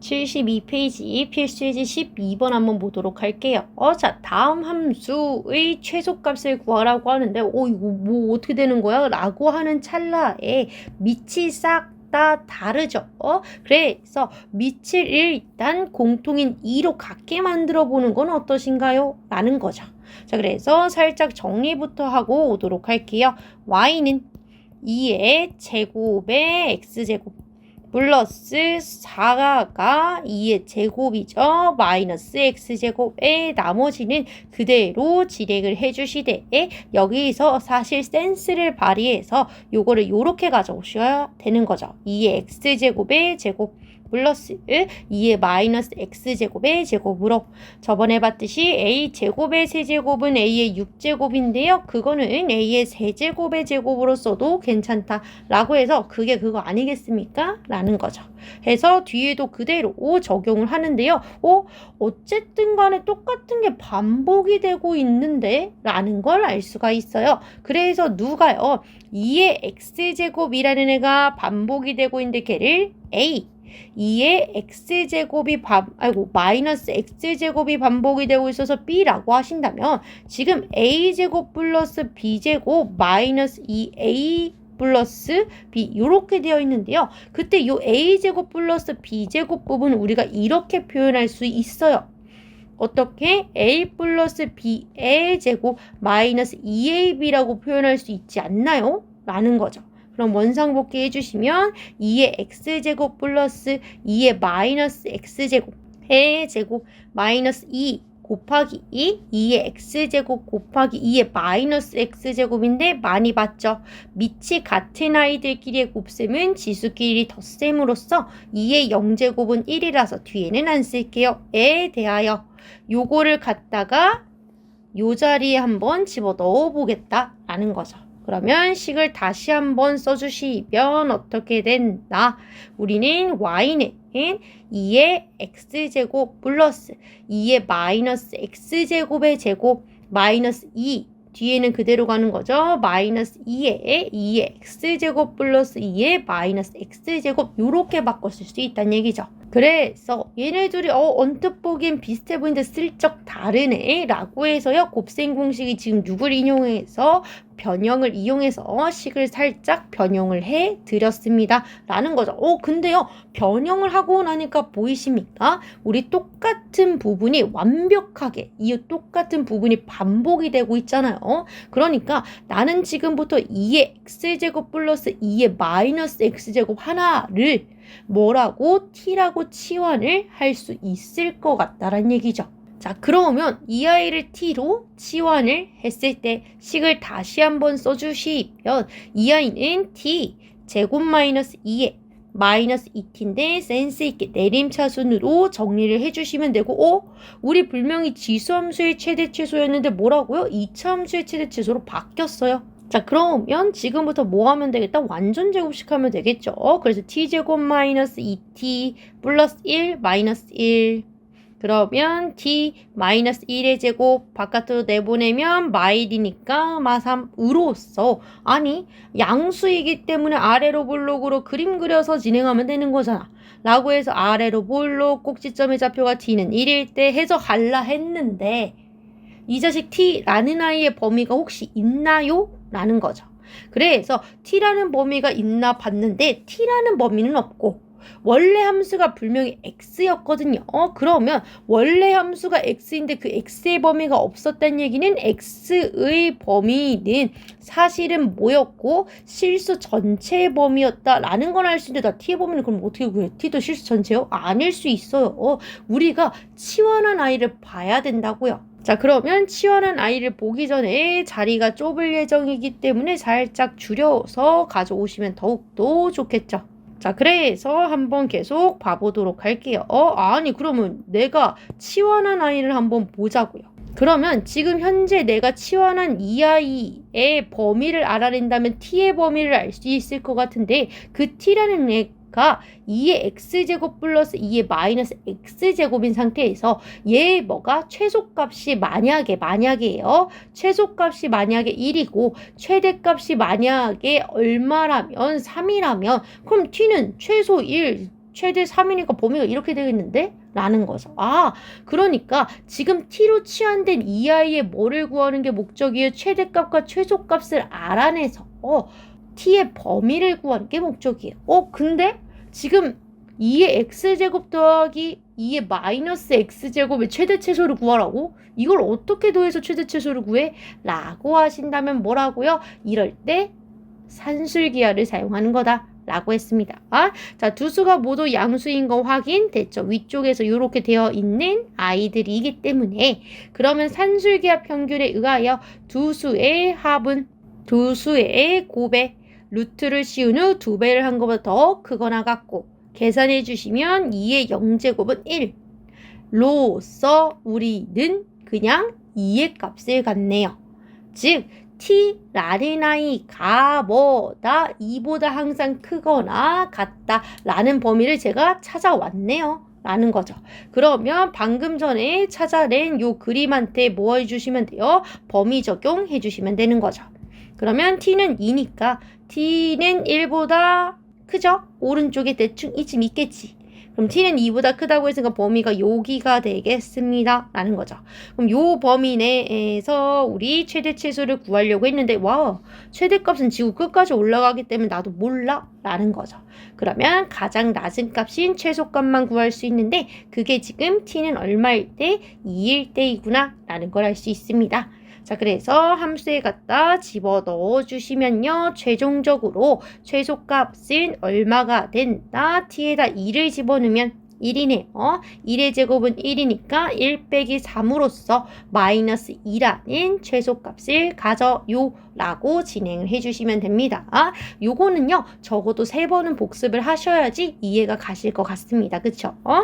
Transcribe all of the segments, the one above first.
72페이지 필수예제 12번 한번 보도록 할게요. 어, 자, 다음 함수의 최소값을 구하라고 하는데, 어, 이거 뭐 어떻게 되는 거야? 라고 하는 찰나에 밑이 싹다 다르죠. 어? 그래서 밑을 일단 공통인 2로 같게 만들어 보는 건 어떠신가요? 라는 거죠. 자, 그래서 살짝 정리부터 하고 오도록 할게요. y는 2의 제곱의 x제곱 플러스 4가 2의 제곱이죠. 마이너스 x제곱의 나머지는 그대로 진행을 해주시되 여기서 사실 센스를 발휘해서 요거를 요렇게 가져오셔야 되는 거죠. 2의 x제곱의 제곱 플러스 2의 마이너스 x제곱의 제곱으로 저번에 봤듯이 a 제곱의 세제곱은 a의 6제곱인데요. 그거는 a의 세제곱의 제곱으로 써도 괜찮다 라고 해서 그게 그거 아니겠습니까? 라는 거죠. 해서 뒤에도 그대로 적용을 하는데요. 어, 어쨌든 간에 똑같은 게 반복이 되고 있는데 라는 걸 알 수가 있어요. 그래서 누가요? 2의 x제곱이라는 애가 반복이 되고 있는데 걔를 a 2의 x제곱이 반, 아이고, 마이너스 x제곱이 반복이 되고 있어서 b라고 하신다면 지금 a제곱 플러스 b제곱 마이너스 2a 플러스 b 이렇게 되어 있는데요. 그때 이 a제곱 플러스 b제곱 부분은 우리가 이렇게 표현할 수 있어요. 어떻게 a 플러스 b의 제곱 마이너스 2ab라고 표현할 수 있지 않나요? 라는 거죠. 그럼 원상복귀 해주시면 2의 x제곱 플러스 2의 마이너스 x제곱 의 제곱 마이너스 2 곱하기 2, 2의 x제곱 곱하기 2의 마이너스 x제곱인데 많이 봤죠? 밑이 같은 아이들끼리의 곱셈은 지수끼리 덧셈으로써 2의 0제곱은 1이라서 뒤에는 안 쓸게요. 에 대하여 요거를 갖다가 요 자리에 한번 집어 넣어 보겠다라는 거죠. 그러면 식을 다시 한번 써주시면 어떻게 된다? 우리는 y는 2의 x제곱 플러스 2의 마이너스 x제곱의 제곱 마이너스 2 뒤에는 그대로 가는 거죠. 마이너스 2에 2의 x제곱 플러스 2의 마이너스 x제곱 이렇게 바꿨을 수 있다는 얘기죠. 그래서 얘네들이 어 언뜻 보기엔 비슷해 보이는데 슬쩍 다르네 라고 해서요 곱셈 공식이 지금 누굴 인용해서 변형을 이용해서 식을 살짝 변형을 해 드렸습니다. 라는 거죠. 어, 근데요, 변형을 하고 나니까 보이십니까? 우리 똑같은 부분이 완벽하게 이 똑같은 부분이 반복이 되고 있잖아요. 그러니까 나는 지금부터 2의 x제곱 플러스 2의 마이너스 x제곱 하나를 뭐라고 t라고 치환을 할 수 있을 것 같다란 얘기죠. 자, 그러면 이 아이를 t로 치환을 했을 때 식을 다시 한번 써주시면 이 아이는 t 제곱 마이너스 2에 마이너스 2t인데 센스 있게 내림차순으로 정리를 해주시면 되고 어? 우리 불명이 지수함수의 최대 최소였는데 뭐라고요? 2차 함수의 최대 최소로 바뀌었어요. 자 그러면 지금부터 뭐 하면 되겠다? 완전 제곱식 하면 되겠죠. 그래서 t제곱 마이너스 2t 플러스 1 마이너스 1 그러면 t 마이너스 1의 제곱 바깥으로 내보내면 마일이니까 마3으로써 아니 양수이기 때문에 아래로 볼록으로 그림 그려서 진행하면 되는 거잖아. 라고 해서 아래로 볼록 꼭지점의 좌표가 t는 1일 때 해석할라 했는데 이 자식 t라는 아이의 범위가 혹시 있나요? 라는 거죠. 그래서 t라는 범위가 있나 봤는데 t라는 범위는 없고 원래 함수가 분명히 x였거든요. 어, 그러면 원래 함수가 x인데 그 x의 범위가 없었다는 얘기는 x의 범위는 사실은 뭐였고 실수 전체의 범위였다라는 건 알 수 있는데 나 t의 범위는 그럼 어떻게 구해? t도 실수 전체요? 아닐 수 있어요. 어, 우리가 치환한 아이를 봐야 된다고요. 자, 그러면 치환한 아이를 보기 전에 자리가 좁을 예정이기 때문에 살짝 줄여서 가져오시면 더욱더 좋겠죠. 자, 그래서 한번 계속 봐보도록 할게요. 어, 아니, 그러면 내가 치환한 아이를 한번 보자고요. 그러면 지금 현재 내가 치환한 이 아이의 범위를 알아낸다면 t의 범위를 알 수 있을 것 같은데 그 t라는 애 가 2의 x제곱 플러스 2의 마이너스 x제곱인 상태에서 얘 뭐가 최소값이 만약에 만약에요. 최소값이 만약에 1이고 최대값이 만약에 얼마라면 3이라면 그럼 t는 최소 1 최대 3이니까 범위가 이렇게 되겠는데? 라는 거죠. 아, 그러니까 지금 t로 치환된 이 아이의 뭐를 구하는 게 목적이에요? 최대값과 최소값을 알아내서 어, t의 범위를 구하는 게 목적이에요. 어, 근데 지금 2의 x제곱 더하기 2의 마이너스 x제곱의 최대 최소를 구하라고? 이걸 어떻게 더해서 최대 최소를 구해? 라고 하신다면 뭐라고요? 이럴 때 산술기하를 사용하는 거다. 라고 했습니다. 아, 자, 두 수가 모두 양수인 거 확인됐죠. 위쪽에서 이렇게 되어 있는 아이들이기 때문에 그러면 산술기하 평균에 의하여 두 수의 합은 두 수의 곱에 루트를 씌운 후 두 배를 한 것보다 더 크거나 같고 계산해 주시면 2의 0제곱은 1 로서 우리는 그냥 2의 값을 갖네요. 즉 t 라는 아이가 뭐다 2보다 항상 크거나 같다 라는 범위를 제가 찾아왔네요. 라는 거죠. 그러면 방금 전에 찾아낸 요 그림한테 뭐 해주시면 돼요? 범위 적용해 주시면 되는 거죠. 그러면 t는 2니까 t는 1보다 크죠? 오른쪽에 대충 이쯤 있겠지. 그럼 t는 2보다 크다고 했으니까 범위가 여기가 되겠습니다. 라는 거죠. 그럼 요 범위 내에서 우리 최대 최소를 구하려고 했는데 와 최대값은 지구 끝까지 올라가기 때문에 나도 몰라 라는 거죠. 그러면 가장 낮은 값인 최소값만 구할 수 있는데 그게 지금 t는 얼마일 때 2일 때이구나 라는 걸 알 수 있습니다. 자, 그래서 함수에 갖다 집어 넣어 주시면요. 최종적으로 최소값은 얼마가 된다. t에다 2를 집어 넣으면 1이네요. 1의 제곱은 1이니까 1 빼기 3으로써 마이너스 2라는 최소값을 가져요. 라고 진행을 해주시면 됩니다. 아, 요거는요, 적어도 세 번은 복습을 하셔야지 이해가 가실 것 같습니다. 그쵸? 어?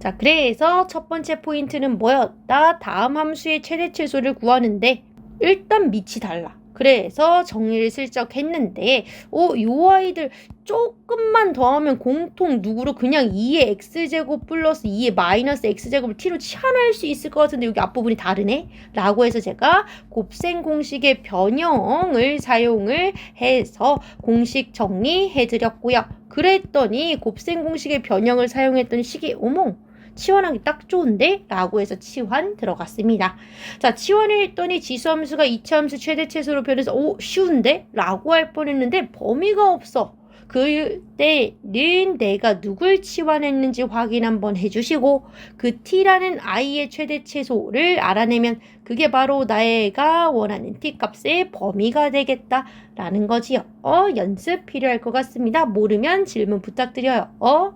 자, 그래서 첫 번째 포인트는 뭐였다? 다음 함수의 최대 최소를 구하는데 일단 밑이 달라. 그래서 정리를 슬쩍 했는데, 어, 요 아이들 조금만 더하면 공통 누구로 그냥 2의 x제곱 플러스 2의 마이너스 x제곱을 t로 치환할 수 있을 것 같은데 여기 앞부분이 다르네? 라고 해서 제가 곱셈 공식의 변형을 사용을 해서 공식 정리해 드렸고요. 그랬더니 곱셈 공식의 변형을 사용했던 식이 어머 치환하기 딱 좋은데? 라고 해서 치환 들어갔습니다. 자, 치환을 했더니 지수함수가 이차함수 최대 최소로 변해서 오 쉬운데? 라고 할 뻔했는데 범위가 없어. 그때는 내가 누굴 치환했는지 확인 한번 해주시고 그 t라는 i의 최대 최소를 알아내면 그게 바로 나가 원하는 t 값의 범위가 되겠다라는 거지요. 어 연습 필요할 것 같습니다. 모르면 질문 부탁드려요. 어